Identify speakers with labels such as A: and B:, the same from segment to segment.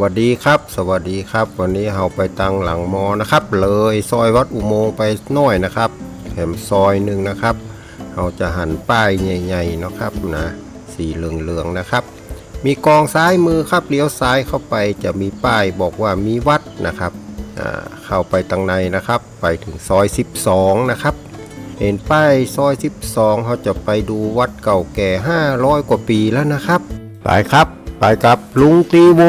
A: วัสดีครับ สวัสดีครับ วันนี้เราไปตังหลังมอนะครับ เลยซอยวัดอุโมงค์ไปน่อยนะครับแถมซอยหนึ่งนะครับเราจะหันป้ายใหญ่ๆนะครับนะสีเหลืองๆนะครับ มีกองซ้ายมือครับเลี้ยวซ้ายเข้าไปจะมีป้ายบอกว่ามีวัดนะครับเข้าไปตังในนะครับ ไปถึงซอย 12 นะครับ เห็นป้ายซอย 12เขาจะไปดูวัดเก่าแก่ 500 กว่าปีแล้วนะครับไปครับ ไปกับลุงตีโว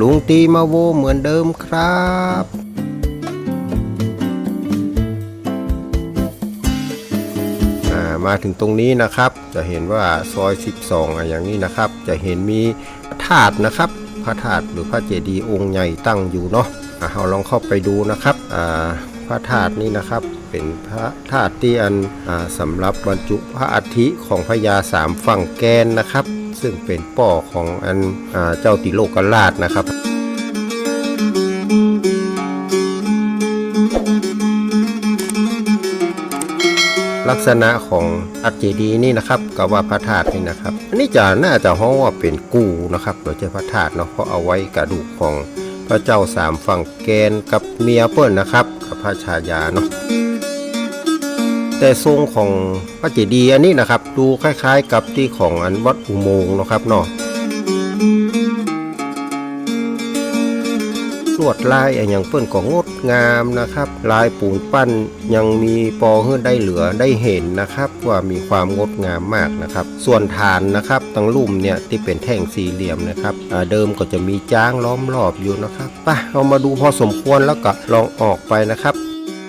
A: ลุงตีมาโวเหมือนเดิมครับ มาถึงตรงนี้นะครับ จะเห็นว่าซอย 12อะอย่างนี้นะครับ จะเห็นมีพระธาตุนะครับ พระธาตุหรือพระเจดีย์องค์ใหญ่ตั้งอยู่เนาะะเราลองเข้าไปดูนะครับ พระธาตุนี้นะครับ เป็นพระธาตุที่อันอสำหรับบรรจุพระอัฐิของพญาสามฝั่งแกนนะครับ ซึ่งเป็นป่อของอันอเจ้าติโลกราชนะครับลักษณะของอัจเจดีนี่นะครับกับว่าพระธาตุนี่นะครับอันนี้จะน่าจะห้องว่าเป็นกูนะครับโดยเฉพาะพระธาตุเนาะเพราะเอาไว้กระดูกของพระเจ้าสามฝั่งแกนกับเมียเปิ้ลนะครับกับพระชายาเนาะ แต่ทรงของพระเจดีย์อันนี้นะครับ ดูคล้ายๆ กับที่ของอันวัดอุโมงค์นะครับเนาะลวดลายอย่างเปิ้นก็งดงามนะครับ ลายปูนปั้นยังมีปอเฮือได้เหลือได้เห็นนะครับ ว่ามีความงดงามมากนะครับ ส่วนฐานนะครับตั้งลุ่มเนี่ยที่เป็นแท่งสี่เหลี่ยมนะครับเดิมก็จะมีจ้างล้อมรอบอยู่นะครับไปเรามาดูพอสมควรแล้วก็ลองออกไปนะครับ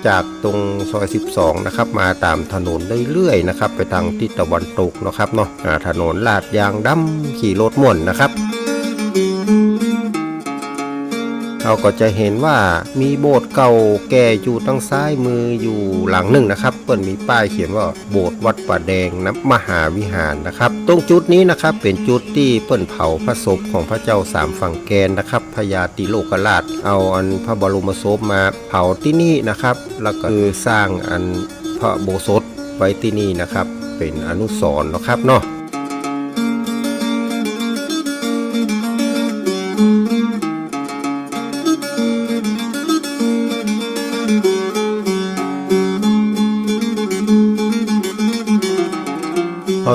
A: จากตรงซอย 12 นะครับ มาตามถนนเรื่อยๆนะครับ ไปทางทิศตะวันตกนะครับเนาะอ่าถนนลาดยางดำขี่รถม่วนนะครับ เราก็จะเห็นว่ามีโบสถ์เก่าแก่อยู่ตั้งซ้ายมืออยู่หลังหนึ่งนะครับ เปิ้นมีป้ายเขียนว่าโบสถ์วัดป่าแดงน้ำมหาวิหารนะครับ ตรงจุดนี้นะครับเป็นจุดที่เปิ้นเผาพระศพของพระเจ้าสามฝั่งแกนนะครับพญาติโลกราช เอาอันพระบรมศพมาเผาที่นี่นะครับ แล้วก็คือสร้างอันพระโบสถไว้ที่นี่นะครับ เป็นอนุสรณ์นะครับเนาะ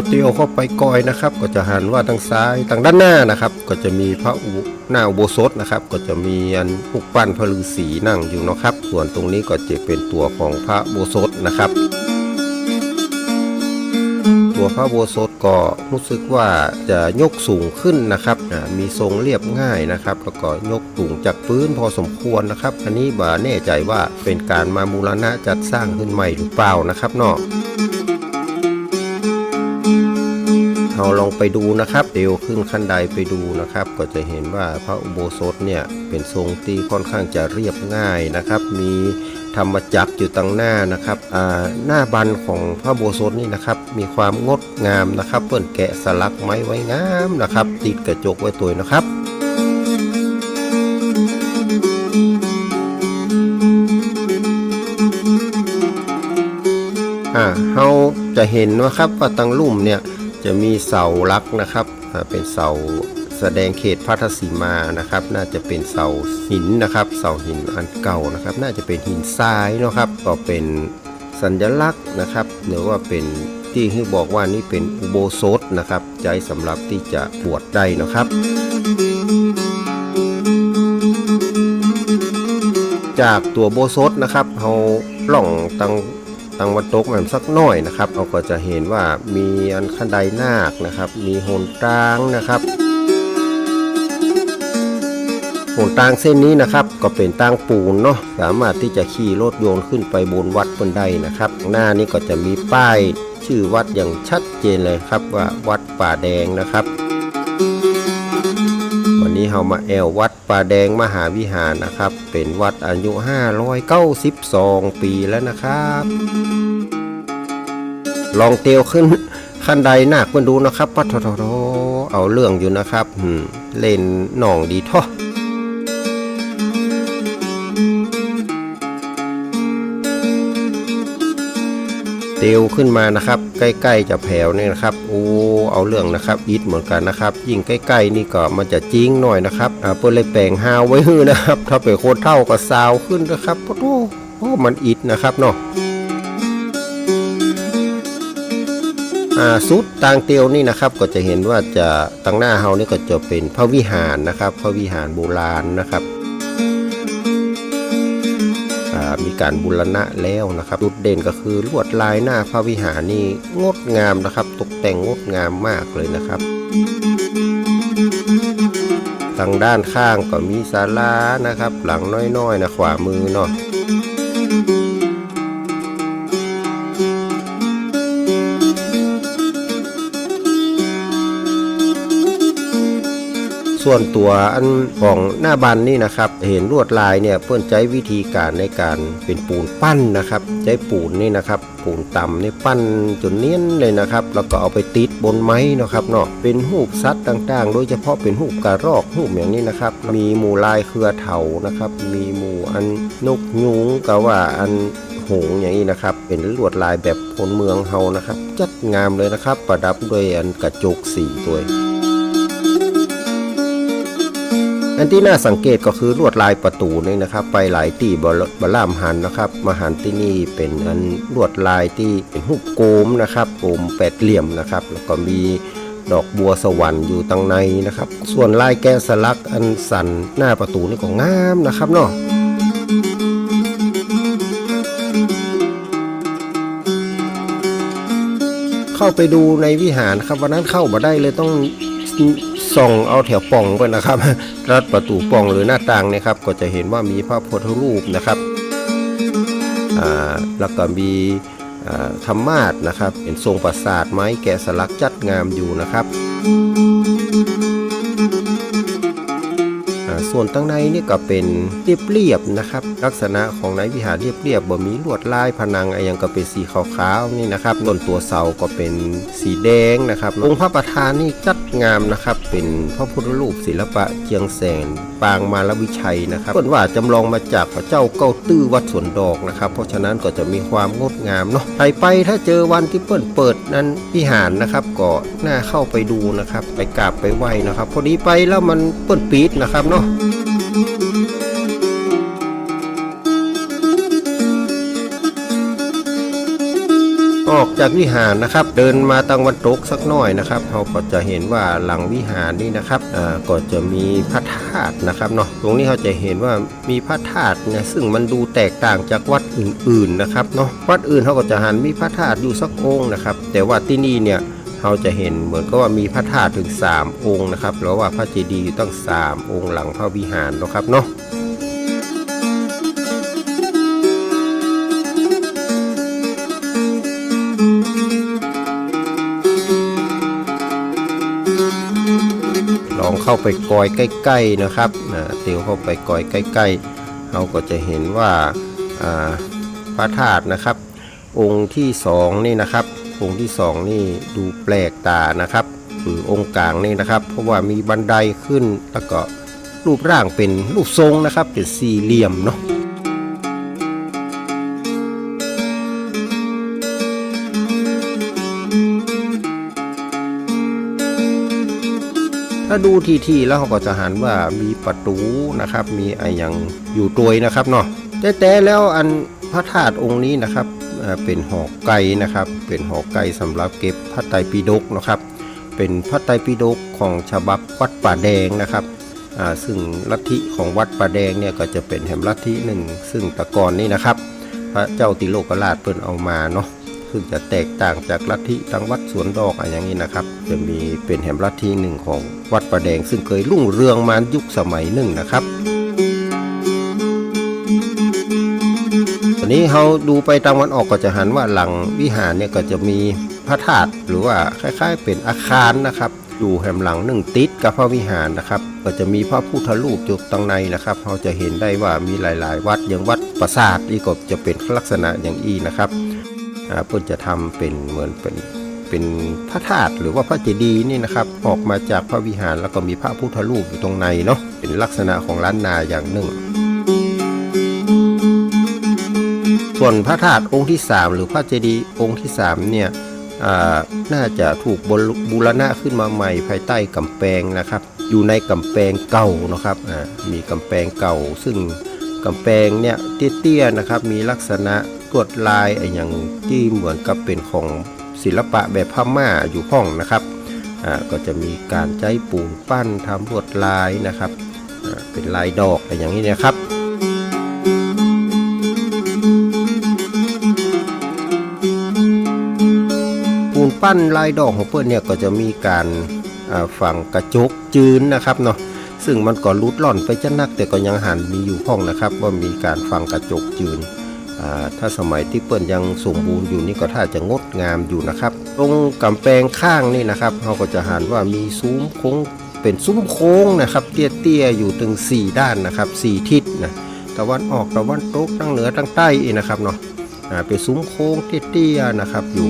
A: พอเตียวเข้าไปกอยนะครับ ก็จะหันว่าทางซ้ายทางด้านหน้านะครับ ก็จะมีพระอุหน้าอุโบสถนะครับ ก็จะมีอันปุกปั้นพระฤาษีนั่งอยู่นะครับ ส่วนตรงนี้ก็จะเป็นตัวของพระโบสถนะครับ ตัวพระโบสถก็รู้สึกว่าจะยกสูงขึ้นนะครับมีทรงเรียบง่ายนะครับ แล้วก็ยกสูงจากพื้นพอสมควรนะครับ อันนี้บ่าแน่ใจว่าเป็นการมามูลณะจัดสร้างขึ้นใหม่หรือเปล่านะครับเนาะ เราลองไปดูนะครับเดียวขึ้นขั้นใดไปดูนะครับ ก็จะเห็นว่าพระอุโบสถเนี่ยเป็นทรงที่ค่อนข้างจะเรียบง่ายนะครับ มีธรรมจักรอยู่ตั้งหน้านะครับอ่าหน้าบันของพระอุโบสถนี่นะครับ มีความงดงามนะครับเปิ้นแกะสลักไม้ไว้งามนะครับ ติดกระจกไว้ตัวนะครับอ่าเราจะเห็นนะครับว่าตังลุ่มเนี่ย จะมีเสาลักนะครับเป็นเสาแสดงเขตพัทสีมานะครับ น่าจะเป็นเสาหินนะครับ เสาหินอันเก่านะครับ น่าจะเป็นหินทรายนะครับก็เป็นสัญลักษณ์นะครับหรือว่าเป็นที่ที่บอกว่านี่เป็นอุโบสถนะครับใจสำหรับที่จะบวชได้นะครับ จากตัวโบสถนะครับเราล่องตัง ตังวันตกแหม่มสักหน่อยนะครับเราก็จะเห็นว่ามีอันขันไดนาคนะครับ มีโหนตรางนะครับโหนตรางเส้นนี้นะครับก็เป็นตางปูนเนาะสามารถที่จะขี่รถโยนต์ขึ้นไปบนวัดบนได้นะครับ หน้านี้ก็จะมีป้ายชื่อวัดอย่างชัดเจนเลยครับว่าวัดป่าแดงนะครับ นี้เรามาแอววัดป่าแดงมหาวิหารนะครับ เป็นวัดอายุ 592 ปีแล้วนะครับ ลองเตียวขึ้นขั้นใดหนักเพื่อนดูนะครับปัทททเอาเรื่องอยู่นะครับเล่นหน่องดีท่อเตียวขึ้นมานะครับ ใกล้ๆจะแผ่วนี่นะครับโอ้เอาเรื่องนะครับอิดเหมือนกันนะครับ ยิ่งใกล้ๆนี่ก็มันจะจริงหน่อยนะครับอ่าเปิ้นเลยแปลงฮาวไว้ฮือนะครับ ถ้าเป็นโคตรเท่าก็ซาวขึ้นนะครับโอ้โหโอ้มันอิดนะครับเนาะอ่าสุดตางเตียวนี่นะครับก็จะเห็นว่าจะตั้งหน้าเฮานี่ก็จะเป็นพระวิหารนะครับ พระวิหารโบราณนะครับ มีการบูรณะแล้วนะครับจุดเด่นก็คือลวดลายหน้าพระวิหารนี่งดงามนะครับ ตกแต่งงดงามมากเลยนะครับทางด้านข้างก็มีศาลานะครับ หลังน้อยๆนะขวามือเนาะ ส่วนตัวอันของหน้าบันนี่นะครับเห็นลวดลายเนี่ยเพื่อนใช้วิธีการในการเป็นปูนปั้นนะครับ ใช้ปูนนี่นะครับ ปูนต่ำนี่ปั้นจนเนียนเลยนะครับ แล้วก็เอาไปติดบนไม้นะครับเนาะเป็นหูปสัตว์ต่างๆ โดยเฉพาะเป็นหูปกระรอกหูปอย่างนี้นะครับ มีหมู่ลายเครือเถานะครับ มีหมู่อันนกยุงกับว่าอันหงอย่างนี้นะครับ เป็นลวดลายแบบคนเมืองเฮานะครับ จัดงามเลยนะครับ ประดับด้วยอันกระจกสีตัว อันที่น่าสังเกตก็คือลวดลายประตูนี่นะครับ ไปหลายตีบลบล่ามหันนะครับ มาหันที่นี่เป็นอันลวดลายที่เป็นรูปโกมนะครับโกมแปดเหลี่ยมนะครับ แล้วก็มีดอกบัวสวรรค์อยู่ตรงในนะครับ ส่วนลายแกะสลักอันสันหน้าประตูนี่ก็งามนะครับเนาะเข้าไปดูในวิหารครับวันนั้นเข้ามาได้เลยต้อง ส่องเอาแถวป่องไปนะครับ รัดประตูป่องหรือหน้าต่างนี่ยครับ ก็จะเห็นว่ามีพระพุทธรูปนะครับแล้วก็มีธรรมาสนะครับ เป็นทรงปราสาทไม้แกะสลักจัดงามอยู่นะครับส่วนตั้งในนี่ก็เป็นเรียบๆนะครับ ลักษณะของในวิหารเรียบๆบ่มีลวดลายผนังอะไรอย่างก็เป็นสีขาวๆนี่นะครับต้นตัวเสาก็เป็นสีแดงนะครับองค์พระประธานนี่จัด งามนะครับ เป็นพระพุทธรูปศิลปะเจียงแสนปางมาลวิชัยนะครับเพิ่นว่าจำลองมาจากพระเจ้าเก้าตื้อวัดสวนดอกนะครับ เพราะฉะนั้นก็จะมีความงดงามเนาะใครไปถ้าเจอวันที่เปิดเปิดนั้นวิหารนะครับก็น่าเข้าไปดูนะครับ ไปกราบไปไหว้นะครับ พอดีไปแล้วมันเปิดปิดนะครับเนาะ ออกจากวิหารนะครับ เดินมาตะวันตกสักหน่อยนะครับเราก็จะเห็นว่าหลังวิหารนี่นะครับก็จะมีพระธาตุนะครับเนาะตรงนี้เขาจะเห็นว่ามีพระธาตุเนี่ยซึ่งมันดูแตกต่างจากวัดอื่นๆนะครับเนาะวัดอื่นเขาก็จะหันมีพระธาตุอยู่สักองค์นะครับ แต่ว่าที่นี่เนี่ยเราจะเห็นเหมือนกับว่ามีพระธาตุถึง 3 องค์นะครับแล้วว่าพระเจดีย์อยู่ตั้ง 3 องค์หลังพระวิหารนะครับเนาะ เข้าไปกอยใกล้ๆนะครับเตียวเข้าไปกอยใกล้ๆ เราก็จะเห็นว่าอ่าพระธาตุนะครับ องค์ที่สองนี่นะครับ องค์ที่สองนี่ดูแปลกตานะครับหรือองค์กลางนี่นะครับ เพราะว่ามีบันไดขึ้นแล้วก็รูปร่างเป็นรูปทรงนะครับเป็นสี่เหลี่ยมเนาะ ถ้าดูทีๆแล้วเขาก็จะหันว่ามีประตูนะครับ มีไออย่างอยู่ตัวยนะครับเนาะแต่แต่แล้วอันพระธาตุองค์นี้นะครับเป็นหอกไก่นะครับ เป็นหอกไก่สำหรับเก็บพระไตรปิฎกนะครับ เป็นพระไตรปิฎกของฉบับวัดป่าแดงนะครับอ่าซึ่งลัทธิของวัดป่าแดงเนี่ยก็จะเป็นแห่งลัทธิหนึ่งซึ่งตะกอนนี่นะครับ พระเจ้าติโลกราชเปิ้นเอามาเนาะ ซึ่งจะแตกต่างจากลัทธิทางวัดสวนดอกอะไรอย่างนี้นะครับ จะมีเป็นแห่งลัทธิหนึ่งของวัดประแดง ซึ่งเคยรุ่งเรืองมายุคสมัยหนึ่งนะครับตอนนี้เราดูไปตามวันออกก็จะหันว่าหลังวิหารเนี่ยก็จะมีพระธาตุหรือว่าคล้ายๆ เป็นอาคารนะครับอยู่แหมหลังหนึ่งติดกับพระวิหารนะครับ ก็จะมีพระพุทธรูปอยู่ตรงในนะครับ เราจะเห็นได้ว่ามีหลาย ๆ วัดอย่างวัดปราสาทนี่ก็จะเป็นลักษณะอย่างอี้นะครับ เพื่อจะทำเป็นเหมือนเป็นเป็นพระธาตุหรือว่าพระเจดีย์นี่นะครับ ออกมาจากพระวิหารแล้วก็มีพระพุทธรูปอยู่ตรงในเนาะเป็นลักษณะของล้านนาอย่างหนึ่ง ส่วนพระธาตุองค์ที่ 3 หรือพระเจดีย์องค์ที่3เนี่ยอาน่าจะถูกบูรณะขึ้นมาใหม่ภายใต้กำแพงนะครับ อยู่ในกำแพงเก่านะครับอามีกำแพงเก่าซึ่ง กำแพงเนี่ยเตี้ยๆนะครับ มีลักษณะลวดลายอย่างที่เหมือนกับเป็นของศิลปะแบบพม่าอยู่ห้องนะครับก็จะมีการใช้ปูนปั้นทำลวดลายนะครับเป็นลายดอกอะไรอย่างนี้นะครับปูนปั้นลายดอกของเพื่อนเนี่ยก็จะมีการฝังกระจกจืนนะครับเนาะ ซึ่งมันก็รุดล่อนไปจะนักแต่ก็ยังหันมีอยู่ห้องนะครับ ว่ามีการฝังกระจกจืนอ่าถ้าสมัยที่เปิ้นยังสมบูรณ์อยู่นี่ก็ถ้าจะงดงามอยู่นะครับ ตรงกำแพงข้างนี่นะครับเราก็จะหันว่ามีซุ้มโค้งเป็นซุ้มโค้งนะครับ เตี้ยๆอยู่ถึง 4 ด้านนะครับ 4 ทิศนะตะวันออกตะวันตกตั้งเหนือตั้งใต้อีกนะครับเนาะอ่าเป็นซุ้มโค้งเตี้ยๆนะครับอยู่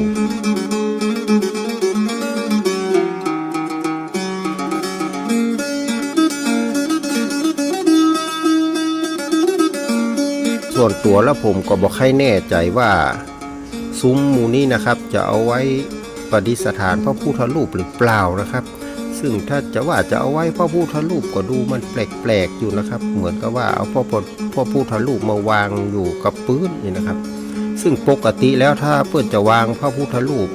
A: ส่วนตัวแล้วผมก็บอกให้แน่ใจว่าซุ้มมูนี้นะครับ จะเอาไว้ประดิษฐานพระพุทธรูปหรือเปล่านะครับ ซึ่งถ้าจะว่าจะเอาไว้พระพุทธรูปก็ดูมันแปลกๆอยู่นะครับ เหมือนกับว่าเอาพระพุทธพระพุทธรูปมาวางอยู่กับพื้นนี่นะครับ ซึ่งปกติแล้วถ้าเพื่อนจะวางพระพุทธรูป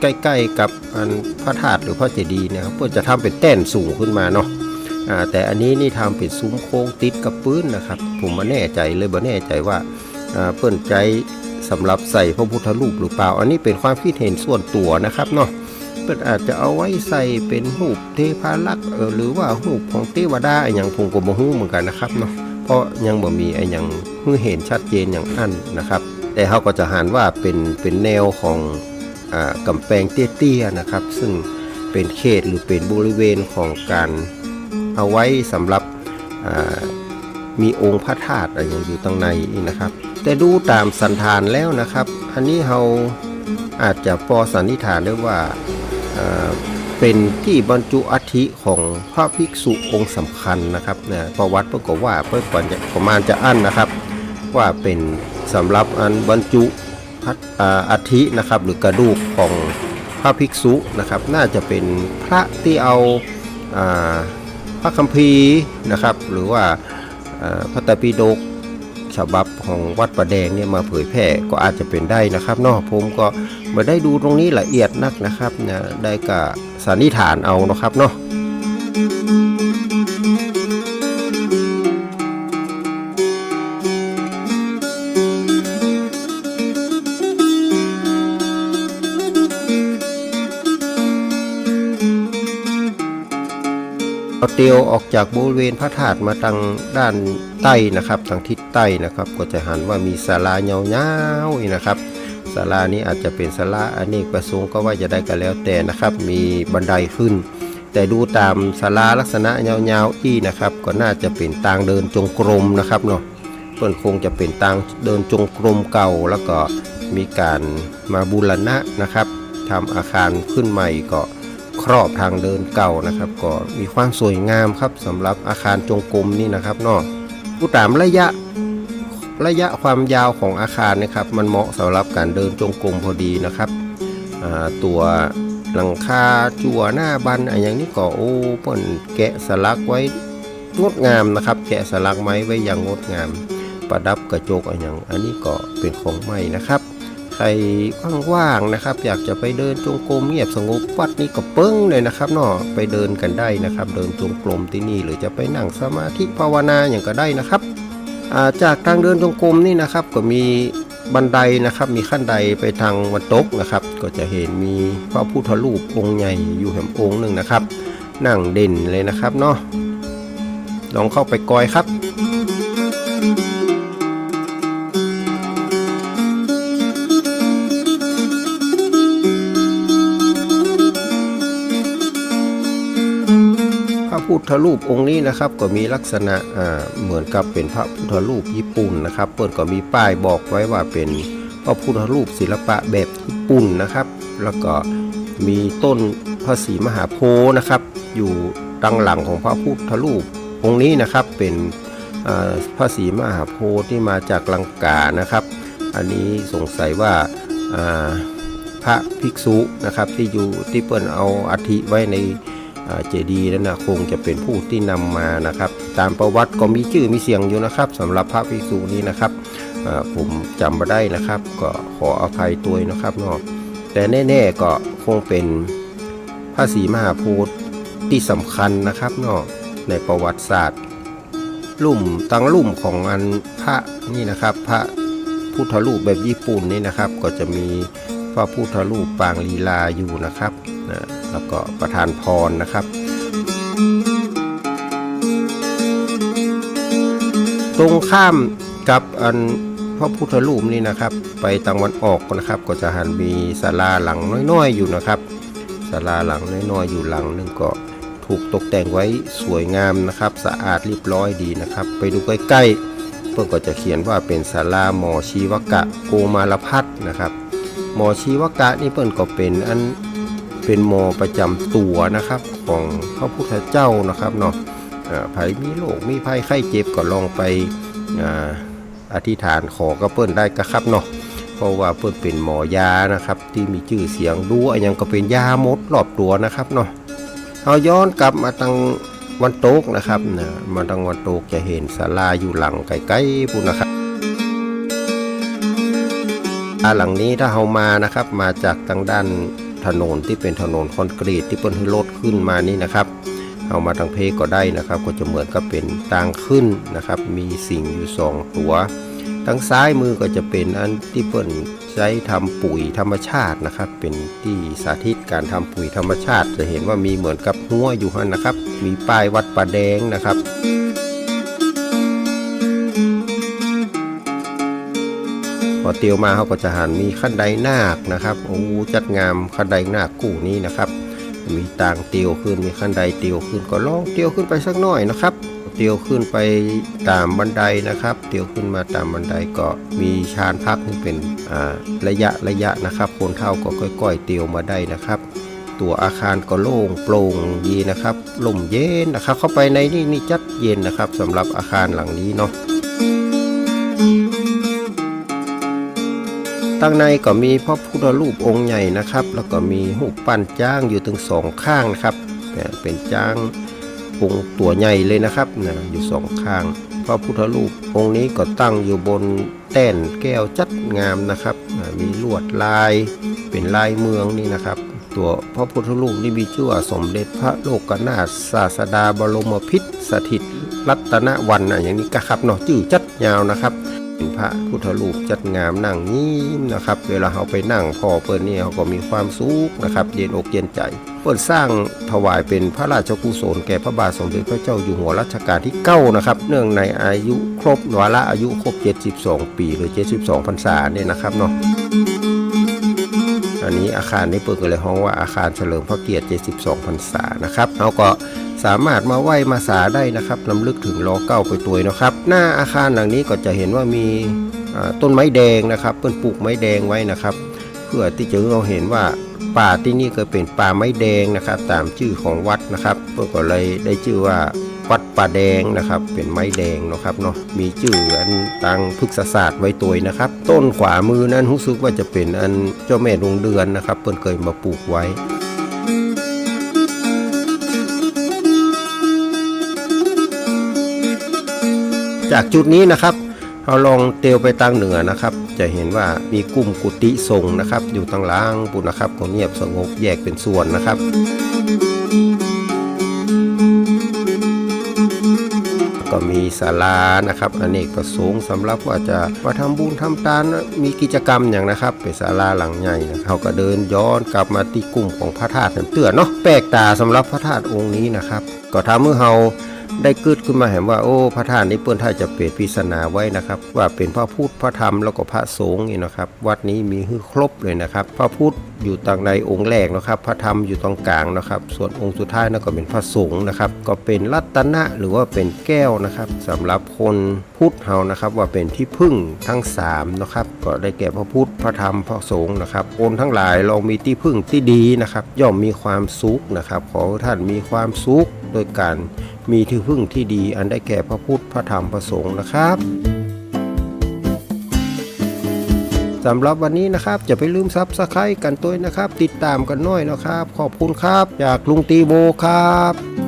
A: ใกล้ ๆ กับอันพระธาตุหรือพระเจดีย์เนี่ยครับเพื่อนจะทำเป็นแต้นสูงขึ้นมาเนาะ แต่อันนี้นี่ทำเป็นซุ้มโค้งติดกับปื้นนะครับ ผมมาแน่ใจเลยบ่แน่ใจว่าเปิ้นใจสำหรับใส่พระพุทธรูปหรือเปล่า อันนี้เป็นความคิดเห็นส่วนตัวนะครับเนาะเปิ้นอาจจะเอาไว้ใส่เป็นรูปเทพารักษ์หรือว่ารูปของเทวดาอย่างผมก็บ่ฮู้เหมือนกันนะครับเนาะเพราะยังบ่มีไอ้หยังฮือเห็นชัดเจนอย่างอันนะครับ แต่เขาก็จะหันว่าเป็นเป็นแนวของอ่ากำแพงเตี้ยๆนะครับ ซึ่งเป็นเขตหรือเป็นบริเวณของการ เอาไว้สำหรับมีองค์พระธาตุอะไรอย่างอยู่ตรงในนี่นะครับ แต่ดูตามสันฐานแล้วนะครับ อันนี้เราอาจจะพอสันนิษฐานได้ว่าเป็นที่บรรจุอัฐิของพระภิกษุองค์สำคัญนะครับเนี่ยประวัติประกอบว่าเพื่อก่อนจะประมาณจะอั้นนะครับ ว่าเป็นสำหรับอันบรรจุพัดอัฐินะครับหรือกระดูกของพระภิกษุนะครับ น่าจะเป็นพระที่เอา พระคัมภีร์นะครับ หรือว่าพระตปิฎกฉบับของวัดประแดงเนี่ยมาเผยแพร่ก็อาจจะเป็นได้นะครับนอกผมก็มาได้ดูตรงนี้ละเอียดนักนะครับนะได้ก็สันนิษฐานเอานะครับเนาะ เตียวออกจากบริเวณพระธาตุมาทางด้านใต้นะครับทางทิศใต้นะครับ ก็จะหันว่ามีศาลาเงาๆนี่นะครับศาลานี้อาจจะเป็นศาลาอเนกประสงค์ก็ว่าจะได้กันแล้วแต่นะครับ มีบันไดขึ้น แต่ดูตามศาลาลักษณะเงาๆอีนะครับ ก็น่าจะเป็นทางเดินจงกรมนะครับเนาะเพิ่นคงจะเป็นทางเดินจงกรมเก่า แล้วก็มีการมาบูรณะนะครับทำอาคารขึ้นใหม่ก็ ครอบทางเดินเก่านะครับก็มีความสวยงามครับสำหรับอาคารจงกรมนี่นะครับเนาะผู้ตามระยะระยะความยาวของอาคารนะครับ มันเหมาะสำหรับการเดินจงกรมพอดีนะครับตัวหลังคาจั่วหน้าบันอะไรอย่างนี้ก็โอ้เปิ้นแกะสลักไว้งดงามนะครับ แกะสลักไม้ไว้อย่างงดงาม ประดับกระจกอะไรอย่าง อันนี้ก็เป็นของใหม่นะครับ ใครว่างๆนะครับ อยากจะไปเดินจงกรมเงียบสงบวัดนี้ก็เปิ้งเลยนะครับเนาะไปเดินกันได้นะครับ เดินจงกรมที่นี่ หรือจะไปนั่งสมาธิภาวนาอย่างก็ได้นะครับาจากทางเดินจงกรมนี่นะครับก็มีบันไดนะครับมีขั้นใดไปทางวันตกนะครับ ก็จะเห็นมีพระพุทธรูปองค์ใหญ่อยู่แห่งองค์หนึ่งนะครับ นั่งเด่นเลยนะครับเนาะลองเข้าไปกอยครับ ระพุทธรูปองค์นี้นะครับก็มีลักษณะเหมือนกับเป็นพระพุทธรูปญี่ปุ่นนะครับเปิดก็มีป้ายบอกไว้ว่าเป็นพระพุทธรูปศิลปะแบบญี่ปุ่นนะครับ แล้วก็มีต้นพระศรีมหาโพธิ์นะครับ อยู่ดังหลังของพระพุทธรูปองค์นี้นะครับเป็นพระศรีมหาโพธิ์ที่มาจากลังกานะครับ อันนี้สงสัยว่าพระภิกษุนะครับที่อยู่ที่เปิ้นเอาอัฐิไว้ใน เจดีย์นั่นนะคงจะเป็นผู้ที่นำมานะครับ ตามประวัติก็มีชื่อมีเสียงอยู่นะครับสำหรับพระภิกษุนี้นะครับผมจำมาได้นะครับ ก็ขออภัยตัวนะครับเนาะแต่แน่ๆก็คงเป็นพระศรีมหาโพธิ์ที่สำคัญนะครับเนาะในประวัติศาสตร์ลุ่มตังลุ่มของอันพระนี่นะครับ พระพุทธรูปแบบญี่ปุ่นนี่นะครับ ก็จะมีพระพุทธรูปปางลีลาอยู่นะครับนะ แล้วก็ประธานพรนะครับ ตรงข้ามกับอันพระพุทธรูปนี่นะครับ ไปตะวันออกนะครับ ก็จะหันมีศาลาหลังน้อยๆ อยู่นะครับศาลาหลังน้อยๆอยู่หลังนึงก็ถูกตกแต่งไว้สวยงามนะครับ สะอาดเรียบร้อยดีนะครับ ไปดูใกล้ๆเพื่อก็จะเขียนว่าเป็นศาลาหมอชีวกะโกมารพัฒน์นะครับ หมอชีวกะนี่เปิ้นก็เป็นอัน เป็นหมอประจำตัวนะครับของพระพุทธเจ้านะครับเนาะอ่าไผมีโรคมีภัยไข้เจ็บก็ลองไปอธิษฐานขอกับเปิ้นได้ก็ครับเนาะเพราะว่าเปิ้นเป็นหมอยานะครับ ที่มีชื่อเสียงดูอันยังก็เป็นยาหมดรอบตัวนะครับเนาะเราย้อนกลับมาทางวันโตกนะครับนะมาทางวันโตกจะเห็นศาลาอยู่หลังใกลๆพุ่นนะครับอาหลังนี้ถ้าเรามานะครับมาจากทางด้าน ถนนที่เป็นถนนคอนกรีตที่เปิ้นให้รถขึ้นมานี่นะครับ เอามาทางเพก็ได้นะครับ ก็จะเหมือนกับเป็นทางขึ้นนะครับ มีสิ่งอยู่สองตัวทางซ้ายมือก็จะเป็นอันที่เปิ้นใช้ทำปุ๋ยธรรมชาตินะครับ เป็นที่สาธิตการทำปุ๋ยธรรมชาติ จะเห็นว่ามีเหมือนกับหัวอยู่หันนะครับ มีป้ายวัดป่าแดงนะครับ อเตียวมาเขาก็จะหันมีขั้นไดนาคนะครับโอ้จัดงามขั้นไดนาคกู้นี้นะครับ มีต่างเตียวขึ้นมีขั้นไดเตียวขึ้นก็ลองเตียวขึ้นไปสักหน่อยนะครับ เตียวขึ้นไปตามบันไดนะครับ เตียวขึ้นมาตามบันไดก็มีชานพักที่เป็นระยะระยะนะครับคนเท่าก็ค่อย ๆ เตียวมาได้นะครับตัวอาคารก็โล่งโปร่งดีนะครับลมเย็นนะครับ เข้าไปในนี่นี่จัดเย็นนะครับสำหรับอาคารหลังนี้เนาะ ตั้งในก็มีพระพุทธรูปองค์ใหญ่นะครับ แล้วก็มีหูปปั้นจ้างอยู่ถึงสองข้างนะครับ เป็นจ้างองค์ตัวใหญ่เลยนะครับนะอยู่สองข้าง พระพุทธรูปองค์นี้ก็ตั้งอยู่บนแต้นแก้วจัดงามนะครับ มีลวดลายเป็นลายเมืองนี่นะครับ ตัวพระพุทธรูปนี่มีชื่อว่าสมเด็จพระโลกนาถศาสดาบรมพิตรสถิตรัตนวันอะอย่างนี้ก็ครับเนาะชื่อจัดยาวนะครับ เป็นพระพุทธรูปจัดงามนั่งยิ้มนะครับ เวลาเราไปนั่งพอเปิ้นเนี่ยเขาก็มีความสุขนะครับ เย็นอกเย็นใจ เปิ้นสร้างถวายเป็นพระราชกุศลแก่พระบาทสมเด็จพระเจ้าอยู่หัวรัชกาลที่9นะครับ เนื่องในอายุครบวาระอายุครบ 72 ปีหรือ 72พรรษาเนี่ยนะครับเนาะอันนี้อาคารนี้เปิดกันเลยห้องว่าอาคารเฉลิมพระเกียรติ 72พรรษานะครับเราก็ สามารถมาไหว้มาสาได้นะครับลำลึกถึงรอเก้าไปตัวนะครับ หน้าอาคารหลังนี้ก็จะเห็นว่ามีต้นไม้แดงนะครับเปิ้นปลูกไม้แดงไว้นะครับ เพื่อที่จะเราเห็นว่าป่าที่นี่ก็เป็นป่าไม้แดงนะครับ ตามชื่อของวัดนะครับเพื่อก็เลยได้ชื่อว่าวัดป่าแดงนะครับ เป็นไม้แดงนะครับเนาะมีชื่ออันตังพฤกษศาสตร์ไว้ตัวนะครับ ต้นขวามือนั้นรู้สึกว่าจะเป็นอันเจ้าแม่ดวงเดือนนะครับเปิ้นเคยมาปลูกไว้ จากจุดนี้นะครับ เราลองเตียวไปทางเหนือนะครับ จะเห็นว่ามีกลุ่มกุฏิสงนะครับ อยู่ทางล่างปุนะครับก็เงียบสงบแยกเป็นส่วนนะครับก็มีศาลานะครับอเนกประสงค์สำหรับว่าจะมาทำบุญทำทานมีกิจกรรมอย่างนะครับ เป็นศาลาหลังใหญ่นะเขาก็เดินย้อนกลับมาที่กลุ่มของพระธาตุเตือนเนาะแปลกตาสำหรับพระธาตุองค์นี้นะครับ ก็ทำให้เรา ได้กึดขึ้นมาเห็นว่าโอ้พระธาตุนี้เปิ้นท่าจะเปรตพิศนาไว้นะครับ ว่าเป็นพระพุทธพระธรรมแล้วก็พระสงฆ์นี่นะครับ วัดนี้มีคือครบเลยนะครับ พระพุทธอยู่ตรงในองค์แรกนะครับ พระธรรมอยู่ตรงกลางนะครับ ส่วนองค์สุดท้ายนั่นก็เป็นพระสงฆ์นะครับก็เป็นรัตนะหรือว่าเป็นแก้วนะครับสำหรับคนพุทธเฮานะครับ ว่าเป็นที่พึ่งทั้งสามนะครับก็ได้แก่พระพุทธพระธรรมพระสงฆ์นะครับคนทั้งหลายเรามีที่พึ่งที่ดีนะครับ ย่อมมีความสุขนะครับ ขอท่านมีความสุขโดยการ มีที่พึ่งที่ดีอันได้แก่พระพุทธพระธรรมพระสงฆ์นะครับสำหรับวันนี้นะครับจะไปลืมซับสไครต์กันตัวนะครับ ติดตามกันหน่อยนะครับ ขอบคุณครับ จากลุงตีโบครับ